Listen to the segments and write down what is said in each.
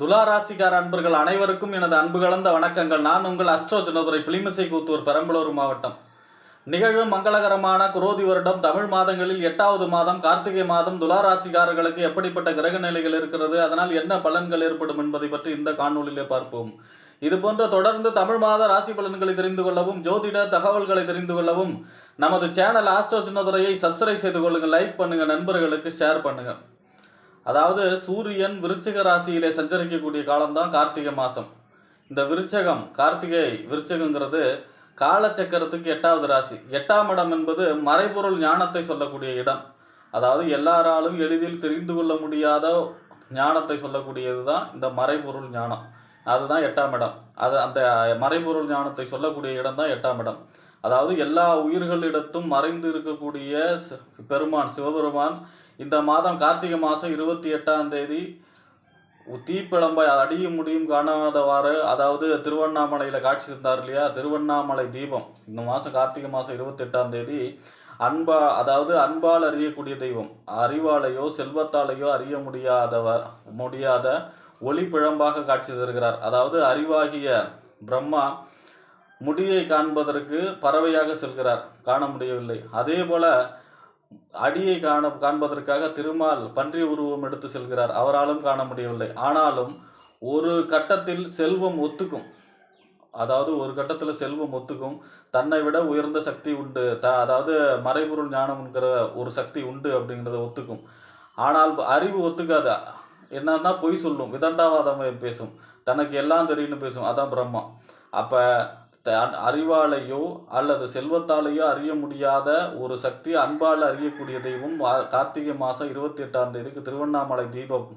துளாராசிக்கார அன்பர்கள் அனைவருக்கும் எனது அன்பு கலந்த வணக்கங்கள். நான் உங்கள் அஸ்ட்ரோ ஜனதுரை பிளிமிசை கூத்தூர் பெரம்பலூர் மாவட்டம். நிகழும் மங்களகரமான குரோதி வருடம். தமிழ் மாதங்களில் எட்டாவது மாதம் கார்த்திகை மாதம். துலாராசிகாரர்களுக்கு எப்படிப்பட்ட கிரக நிலைகள் இருக்கிறது அதனால் என்ன பலன்கள் ஏற்படும் என்பதை பற்றி இந்த காணொளியிலே பார்ப்போம். இதுபோன்ற தொடர்ந்து தமிழ் மாத ராசி பலன்களை தெரிந்து கொள்ளவும் ஜோதிட தகவல்களை தெரிந்து கொள்ளவும் நமது சேனல் ஆஸ்ட்ரோ சின்னதுரையை சப்ஸ்கிரைப் செய்து கொள்ளுங்கள். லைக் பண்ணுங்கள் நண்பர்களுக்கு ஷேர் பண்ணுங்கள் அதாவது சூரியன் விருச்சிக ராசியிலே சஞ்சரிக்கக்கூடிய காலம்தான் கார்த்திகை மாதம் இந்த விருச்சகம் கார்த்திகை விருச்சகங்கிறது காலச்சக்கரத்துக்கு எட்டாவது ராசி. எட்டாம் இடம் என்பது மறைபொருள் ஞானத்தை சொல்லக்கூடிய இடம். அதாவது எல்லாராலும் எளிதில் தெரிந்து கொள்ள முடியாத ஞானத்தை சொல்லக்கூடியது தான் இந்த மறைபொருள் ஞானம். அதுதான் எட்டாம் இடம். அது அந்த மறைபொருள் ஞானத்தை சொல்லக்கூடிய இடம் தான் எட்டாம் இடம். அதாவது எல்லா உயிர்களிடத்தும் மறைந்து இருக்கக்கூடிய பெருமான் சிவபெருமான் இந்த மாதம் கார்த்திகை மாதம் இருபத்தி எட்டாம் தேதி தீப்பிழம்பை அடியும் முடியும் காணாதவாறு அதாவது திருவண்ணாமலையில் காட்சி தந்தார் இல்லையா? திருவண்ணாமலை தீபம். இந்த மாதம் கார்த்திகை மாதம் இருபத்தெட்டாம் தேதி அன்பா அதாவது அன்பால் அறியக்கூடிய தெய்வம். அறிவாலையோ செல்வத்தாலேயோ அறிய முடியாதவர் முடியாத ஒளி பிழம்பாக காட்சி தருகிறார் அதாவது அறிவாகிய பிரம்மா முடியை காண்பதற்கு பறவையாக செல்கிறார். காண முடியவில்லை. அதே போல அடியை காண காண்பதற்காக திருமால் பன்றி உருவம் எடுத்து செல்கிறார். அவராலும் காண முடியவில்லை. ஆனாலும் ஒரு கட்டத்தில் செல்வம் ஒத்துக்கும். அதாவது ஒரு கட்டத்தில் செல்வம் ஒத்துக்கும். தன்னை விட உயர்ந்த சக்தி உண்டு. த அதாவது மறைபொருள் ஞானம்ங்கிற ஒரு சக்தி உண்டு அப்படிங்கிறத ஒத்துக்கும். ஆனால் அறிவு ஒத்துக்காத. என்னன்னா பொய் சொல்லும். விதண்டாவாதம் பேசும். தனக்கு எல்லாம் தெரியும்னு பேசும். அதான் பிரம்மா. அப்போ அறிவாலையோ அல்லது செல்வத்தாலேயோ அறிய முடியாத ஒரு சக்தி அன்பால் அறியக்கூடிய தெய்வம் கார்த்திகை மாதம் இருபத்தி எட்டாம் தேதிக்கு திருவண்ணாமலை தீபம்.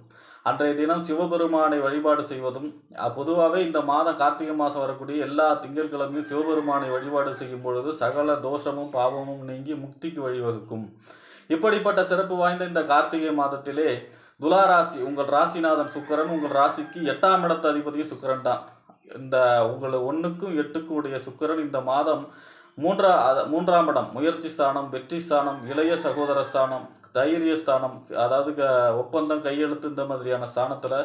அன்றைய தினம் சிவபெருமானை வழிபாடு செய்வதும் பொதுவாகவே இந்த மாதம் கார்த்திகை மாதம் வரக்கூடிய எல்லா திங்கட்கிழமையும் சிவபெருமானை வழிபாடு செய்யும் பொழுது சகல தோஷமும் பாவமும் நீங்கி முக்திக்கு வழிவகுக்கும். இப்படிப்பட்ட சிறப்பு வாய்ந்த இந்த கார்த்திகை மாதத்திலே துலா ராசி உங்கள் ராசிநாதன் சுக்கிரன் உங்கள் ராசிக்கு எட்டாம் இடத்து அதிபதியும் சுக்கரன் தான் இந்த உங்களை ஒன்றுக்கும் எட்டுக்கும் உடைய சுக்கரன் இந்த மாதம் மூன்றா அத- மூன்றாம் இடம் முயற்சி ஸ்தானம் வெற்றி ஸ்தானம் இளைய சகோதர ஸ்தானம் தைரிய ஸ்தானம் அதாவது க ஒப்பந்தம் கையெழுத்து இந்த மாதிரியான ஸ்தானத்தில்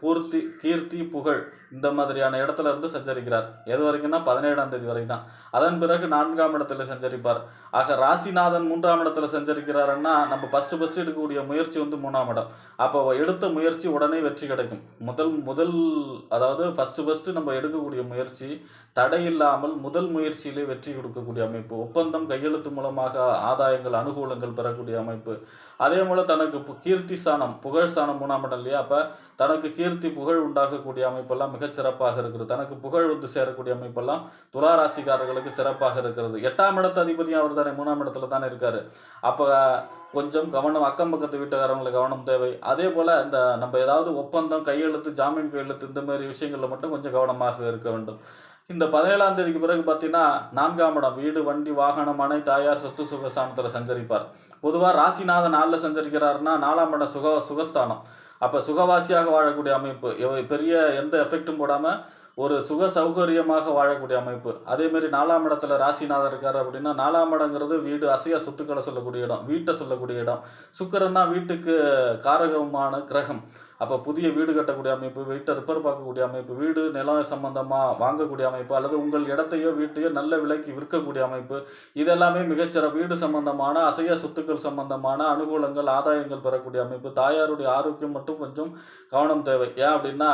பூர்த்தி கீர்த்தி புகழ் இந்த மாதிரியான இடத்துல இருந்து சஞ்சரிக்கிறார். எது வரைக்கும்னா பதினேழாம் தேதி வரைக்கும் தான் அதன் பிறகு நான்காம் இடத்துல சஞ்சரிப்பார். ஆக ராசிநாதன் மூன்றாம் இடத்துல சஞ்சரிக்கிறாருன்னா நம்ம ஃபஸ்ட்டு ஃபஸ்ட்டு எடுக்கக்கூடிய முயற்சி வந்து மூணாம் இடம். அப்போ எடுத்த முயற்சி உடனே வெற்றி கிடைக்கும். முதல் முதல் அதாவது ஃபஸ்ட்டு ஃபஸ்ட்டு நம்ம எடுக்கக்கூடிய முயற்சி தடை இல்லாமல் முதல் முயற்சியிலே வெற்றி கொடுக்கக்கூடிய அமைப்பு. ஒப்பந்தம் கையெழுத்து மூலமாக ஆதாயங்கள் அனுகூலங்கள் பெறக்கூடிய அமைப்பு. அதே போல் தனக்கு பு- கீர்த்தி ஸ்தானம் புகழ் ஸ்தானம் மூணாம் இடம் இல்லையா? அப்போ தனக்கு கீர்த்தி புகழ் உண்டாகக்கூடிய அமைப்பெல்லாம் மிக சிறப்பாக இருக்கிறது. தனக்கு புகழ் வந்து சேரக்கூடிய அமைப்பெல்லாம் துலா ராசிக்காரர்களுக்கு சிறப்பாக இருக்கிறது. எட்டாம் இடத்து அதிபதியும் அவர் தானே மூணாம் இடத்துல தானே இருக்காரு. அப்போ கொஞ்சம் கவனம் அக்கம் பக்கத்து வீட்டுக்காரங்களுக்கு கவனம் தேவை. அதே போல் இந்த நம்ம ஏதாவது ஒப்பந்தம் கையெழுத்து ஜாமீன் கையெழுத்து இந்த மாதிரி விஷயங்களில் மட்டும் கொஞ்சம் கவனமாக இருக்க வேண்டும். இந்த பதினேழாம் தேதிக்கு பிறகு பார்த்தீங்கன்னா நான்காம் இடம் வீடு வண்டி வாகனம் மனை தாயார் சொத்து சுகஸ்தானத்தில் சஞ்சரிப்பார். பொதுவாக ராசிநாதன் நாளில் சஞ்சரிக்கிறாருன்னா நாலாம் இடம் சுக சுகஸ்தானம். அப்போ சுகவாசியாக வாழக்கூடிய அமைப்பு எவ- பெரிய எந்த எஃபெக்ட்டும் போடாமல் ஒரு சுக சௌகரியமாக வாழக்கூடிய அமைப்பு. அதே மாதிரி நாலாம் இடத்துல ராசிநாதர் இருக்கார் அப்படின்னா நாலாம் இடங்கிறது வீடு அசைய சொத்துக்களை சொல்லக்கூடிய இடம் வீட்டை சொல்லக்கூடிய இடம். சுக்கிரன்னா வீட்டுக்கு காரகமான கிரகம். அப்போ புதிய வீடு கட்டக்கூடிய அமைப்பு வீட்டை ரிப்பேர் பார்க்கக்கூடிய அமைப்பு வீடு நிலம் சம்பந்தமாக வாங்கக்கூடிய அமைப்பு அல்லது உங்கள் இடத்தையோ வீட்டையோ நல்ல விலைக்கு விற்கக்கூடிய அமைப்பு இதெல்லாமே மிகச்சிற வீடு சம்பந்தமான அசைய சொத்துக்கள் சம்பந்தமான அனுகூலங்கள் ஆதாயங்கள் பெறக்கூடிய அமைப்பு. தாயாருடைய ஆரோக்கியம் மட்டும் கொஞ்சம் கவனம் தேவை. ஏன் அப்படின்னா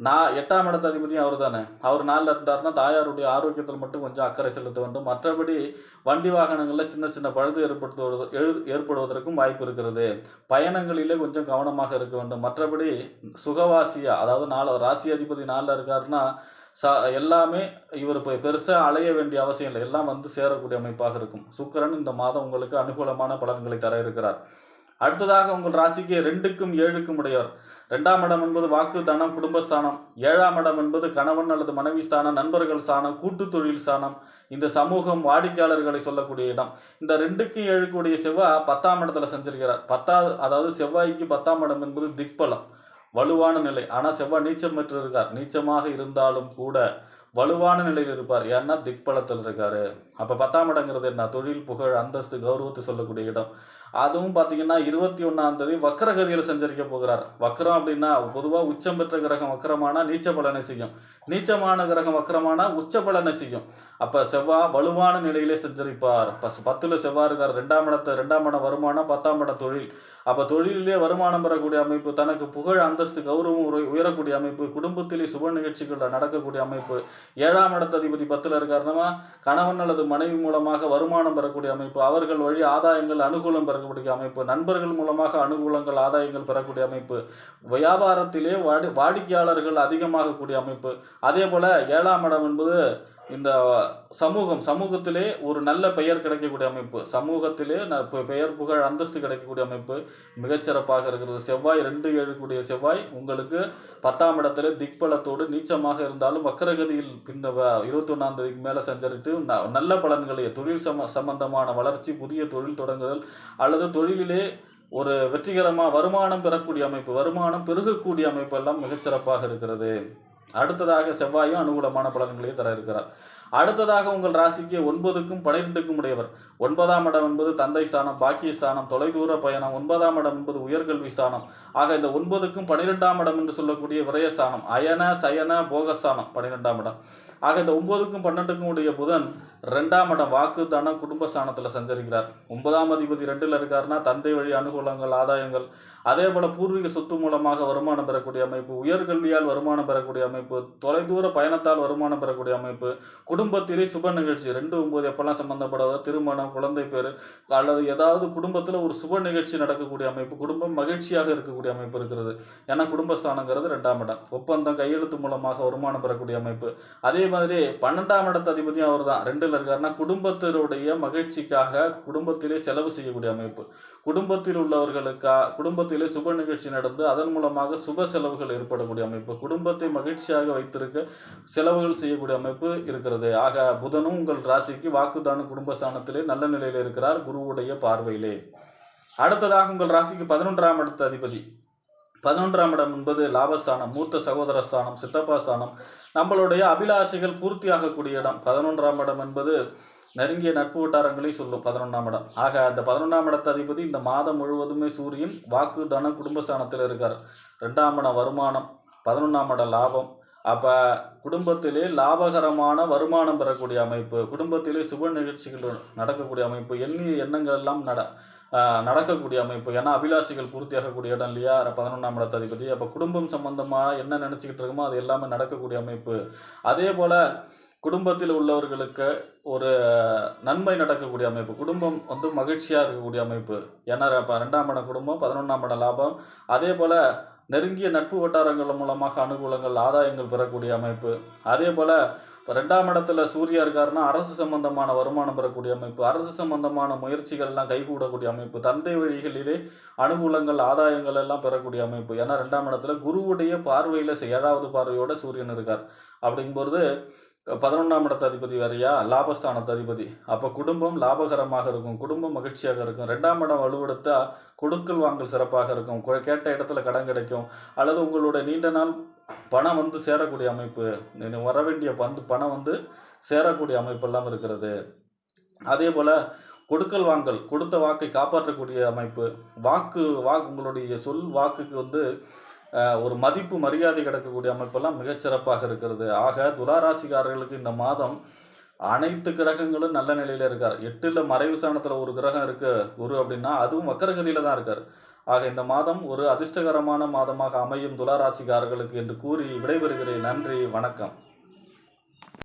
நான் எட்டாம் இடத்து அதிபதியும் அவர் தானே அவர் நாளில் இருந்தார்னா தாயாருடைய ஆரோக்கியத்தில் மட்டும் கொஞ்சம் அக்கறை செலுத்த வேண்டும். மற்றபடி வண்டி வாகனங்களில் சின்ன சின்ன பழுது ஏற்படுத்துவது எழு ஏற்படுவதற்கும் வாய்ப்பு இருக்கிறது. பயணங்களிலே கொஞ்சம் கவனமாக இருக்க வேண்டும். மற்றபடி சுகவாசியா அதாவது நாலு ராசி அதிபதி நாளில் இருக்காருன்னா ச எல்லாமே இவர் இப்போ பெருசாக அலைய வேண்டிய அவசியம் இல்லை. எல்லாம் வந்து சேரக்கூடிய அமைப்பாக இருக்கும். சுக்கிரன் இந்த மாதம் உங்களுக்கு அனுகூலமான பலன்களை தர இருக்கிறார். அடுத்ததாக உங்கள் ராசிக்கு ரெண்டுக்கும் ஏழுக்கும் உடையவர். ரெண்டாம் இடம் என்பது வாக்கு தனம் குடும்பஸ்தானம். ஏழாம் இடம் என்பது கணவன் அல்லது மனைவி ஸ்தானம் நண்பர்கள் ஸ்தானம் கூட்டு தொழில் ஸ்தானம். இந்த சமூகம் வாடிக்கையாளர்களை சொல்லக்கூடிய இடம். இந்த ரெண்டுக்கு ஏழுக்கூடிய செவ்வாய் பத்தாம் இடத்துல செஞ்சிருக்கிறார். பத்தா அதாவது செவ்வாய்க்கு பத்தாம் இடம் என்பது திக்பலம் வலுவான நிலை. ஆனால் செவ்வாய் நீச்சம் பெற்று இருக்கார் நீச்சமாக இருந்தாலும் கூட வலுவான நிலையில் இருப்பார். ஏன்னா திக்பலத்தில் இருக்காரு. அப்போ பத்தாம் இடங்கிறது என்ன? தொழில் புகழ் அந்தஸ்து கௌரவத்தை சொல்லக்கூடிய இடம். அதுவும் பார்த்தீங்கன்னா இருபத்தி ஒன்றாம் தேதி வக்கரகதியில் சஞ்சரிக்க போகிறார். வக்கரம் அப்படின்னா பொதுவாக உச்சம் பெற்ற கிரகம் வக்கரமானா நீச்ச பலனை செய்யும். நீச்சமான கிரகம் வக்கரமானா உச்ச பலனை செய்யும். அப்போ செவ்வாய் வலுவான நிலையிலே சஞ்சரிப்பார். பஸ் பத்தில் செவ்வாய் இருக்கார். ரெண்டாம் இடத்தை ரெண்டாம் இடம் வருமானம் பத்தாம் இடம் தொழில். அப்போ தொழிலே வருமானம் பெறக்கூடிய அமைப்பு தனக்கு புகழ் அந்தஸ்து கௌரவம் உயரக்கூடிய அமைப்பு குடும்பத்திலே சுப நிகழ்ச்சிகளில் நடக்கக்கூடிய அமைப்பு. ஏழாம் இடத்த அதிபதி பத்தில் இருக்காருன்னா கணவன் அல்லது மனைவி மூலமாக வருமானம் பெறக்கூடிய அமைப்பு. அவர்கள் வழி ஆதாயங்கள் அனுகூலம் பெறக்கூடிய அமைப்பு நண்பர்கள் மூலமாக அனுகூலங்கள் ஆதாயங்கள் பெறக்கூடிய அமைப்பு வியாபாரத்திலே வாடி வாடிக்கையாளர்கள் அதிகமாகக்கூடிய அமைப்பு. அதே போல ஏழாம் இடம் என்பது இந்த சமூகம் சமூகத்திலே ஒரு நல்ல பெயர் கிடைக்கக்கூடிய அமைப்பு சமூகத்திலே ந- பெயர் புகழ் அந்தஸ்து கிடைக்கக்கூடிய அமைப்பு மிகச்சிறப்பாக இருக்கிறது. செவ்வாய் ரெண்டு எழுக்கூடிய செவ்வாய் உங்களுக்கு பத்தாம் இடத்துல திக்பலத்தோடு நீச்சமாக இருந்தாலும் வக்கரகதியில் பின்ன இருபத்தி ஒன்றாம் தேதிக்கு மேலே சஞ்சரித்து ந- நல்ல பலன்களை தொழில் சம சம்பந்தமான வளர்ச்சி புதிய தொழில் தொடங்குதல் அல்லது தொழிலிலே ஒரு வெற்றிகரமாக வருமானம் பெறக்கூடிய அமைப்பு வருமானம் பெருகக்கூடிய அமைப்பெல்லாம் மிகச்சிறப்பாக இருக்கிறது. அடுத்ததாக செவ்வாயும் அனுகூலமான பலன்களையும் தர இருக்கிறார். அடுத்ததாக உங்கள் ராசிக்கு ஒன்பதுக்கும் பனிரெண்டுக்கும் உடையவர். ஒன்பதாம் இடம் என்பது தந்தை ஸ்தானம் பாக்கிய ஸ்தானம் தொலைதூர பயணம் ஒன்பதாம் இடம் என்பது உயர்கல்வி ஸ்தானம். ஆக இந்த ஒன்பதுக்கும் பனிரெண்டாம் இடம் என்று சொல்லக்கூடிய விரயஸ்தானம் அயன சயன போகஸ்தானம் பனிரெண்டாம் இடம். ஆக இந்த ஒன்பதுக்கும் பன்னெண்டுக்கும் உடைய புதன் ரெண்டாம் இடம் வாக்கு தன குடும்ப ஸ்தானத்தில் சஞ்சரிக்கிறார். ஒன்பதாம் அதிபதி ரெண்டில் இருக்காருன்னா தந்தை வழி அனுகூலங்கள் ஆதாயங்கள். அதே போல பூர்வீக சொத்து மூலமாக வருமானம் பெறக்கூடிய அமைப்பு உயர்கல்வியால் வருமானம் பெறக்கூடிய அமைப்பு தொலைதூர பயணத்தால் வருமானம் பெறக்கூடிய அமைப்பு குடும்பத்திலே சுப நிகழ்ச்சி. ரெண்டு ஒன்பது எப்பெல்லாம் சம்மந்தப்படாத திருமணம் குழந்தை பேர் அல்லது ஏதாவது குடும்பத்தில் ஒரு சுப நிகழ்ச்சி நடக்கக்கூடிய அமைப்பு குடும்பம் மகிழ்ச்சியாக இருக்கக்கூடிய அமைப்பு இருக்கிறது. ஏன்னா குடும்பஸ்தானங்கிறது ரெண்டாம் இடம். ஒப்பந்தம் கையெழுத்து மூலமாக வருமானம் பெறக்கூடிய அமைப்பு. அதே அதே மாதிரி பன்னெண்டாம் இடத்து அதிபதியும் அவர் தான் ரெண்டில் இருக்காருன்னா குடும்பத்தினுடைய மகிழ்ச்சிக்காக குடும்பத்திலே செலவு செய்யக்கூடிய அமைப்பு. குடும்பத்தில் உள்ளவர்களுக்கா குடும்பத்திலே சுப நிகழ்ச்சி நடந்து அதன் மூலமாக சுப செலவுகள் ஏற்படக்கூடிய அமைப்பு. குடும்பத்தை மகிழ்ச்சியாக வைத்திருக்க செலவுகள் செய்யக்கூடிய அமைப்பு இருக்கிறது. ஆக புதனும் உங்கள் ராசிக்கு வாக்குதான குடும்பஸ்தானத்திலே நல்ல நிலையில் இருக்கிறார் குருவுடைய பார்வையிலே. அடுத்ததாக உங்கள் ராசிக்கு பதினொன்றாம் இடத்து அதிபதி. பதினொன்றாம் இடம் என்பது லாபஸ்தானம் மூத்த சகோதர ஸ்தானம் சித்தப்பா ஸ்தானம். நம்மளுடைய அபிலாஷைகள் பூர்த்தியாகக்கூடிய இடம் பதினொன்றாம் இடம் என்பது நெருங்கிய நட்பு வட்டாரங்களை சொல்லும் பதினொன்றாம் இடம். ஆக அந்த பதினொன்றாம் இடத்த அதிபதி இந்த மாதம் முழுவதுமே சூரியன் வாக்கு தன குடும்பஸ்தானத்தில் இருக்கார். ரெண்டாம் இடம் வருமானம் பதினொன்றாம் இடம் லாபம். அப்போ குடும்பத்திலே லாபகரமான வருமானம் பெறக்கூடிய அமைப்பு குடும்பத்திலே சுப நிகழ்ச்சிகள் நடக்கக்கூடிய அமைப்பு எண்ணிய எண்ணங்கள் எல்லாம் நட நடக்கக்கூடிய அமைப்பு. ஏன்னா அபிலாஷிகள் பூர்த்தியாகக்கூடிய இடம் இல்லையா? பதினொன்றாம் இடத்ததிபதி. அப்போ குடும்பம் சம்பந்தமாக என்ன நினச்சிக்கிட்டு இருக்கோமோ அது எல்லாமே நடக்கக்கூடிய அமைப்பு. அதே போல் குடும்பத்தில் உள்ளவர்களுக்கு ஒரு நன்மை நடக்கக்கூடிய அமைப்பு. குடும்பம் வந்து மகிழ்ச்சியாக இருக்கக்கூடிய அமைப்பு. ஏன்னா இப்போ ரெண்டாம் இடம் குடும்பம் பதினொன்றாம் இடம் லாபம். அதே போல் நெருங்கிய நட்பு வட்டாரங்கள் மூலமாக அனுகூலங்கள் ஆதாயங்கள் பெறக்கூடிய அமைப்பு. அதே போல் இப்போ ரெண்டாம் இடத்துல சூர்யா இருக்காருன்னா அரசு சம்பந்தமான வருமானம் பெறக்கூடிய அமைப்பு அரசு சம்பந்தமான முயற்சிகள்லாம் கைகூடக்கூடிய அமைப்பு தந்தை வழிகளிலே அனுகூலங்கள் ஆதாயங்கள் எல்லாம் பெறக்கூடிய அமைப்பு. ஏன்னா ரெண்டாம் இடத்துல குருவுடைய பார்வையில் ஏழாவது பார்வையோட சூரியன் இருக்கார். அப்படிங்கும்போது பதினொன்றாம் இடத்து அதிபதி வேறையா? லாபஸ்தானத்து அதிபதி. அப்போ குடும்பம் லாபகரமாக இருக்கும் குடும்பம் மகிழ்ச்சியாக இருக்கும். ரெண்டாம் இடம் வலுவெடுத்தால் கொடுக்கல் வாங்கல் சிறப்பாக இருக்கும். கேட்ட இடத்துல கடன் கிடைக்கும். அல்லது உங்களுடைய நீண்ட நாள் பணம் வந்து சேரக்கூடிய அமைப்பு வர வேண்டிய பந்து பணம் வந்து சேரக்கூடிய அமைப்பெல்லாம் இருக்கிறது. அதே போல் கொடுக்கல் வாங்கல் கொடுத்த வாக்கை காப்பாற்றக்கூடிய அமைப்பு வாக்கு வாக்கு உங்களுடைய சொல் வாக்குக்கு வந்து ஒரு மதிப்பு மரியாதை கிடைக்கக்கூடிய அமைப்பெல்லாம் மிகச்சிறப்பாக இருக்கிறது. ஆக துளாராசிக்காரர்களுக்கு இந்த மாதம் அனைத்து கிரகங்களும் நல்ல நிலையில் இருக்கார். எட்டில் மறைவு சாணத்தில் ஒரு கிரகம் இருக்குது குரு அப்படின்னா அதுவும் வக்கரகதியில் தான் இருக்கார். ஆக இந்த மாதம் ஒரு அதிர்ஷ்டகரமான மாதமாக அமையும் துளாராசிக்காரர்களுக்கு என்று கூறி விடைபெறுகிறேன். நன்றி வணக்கம்.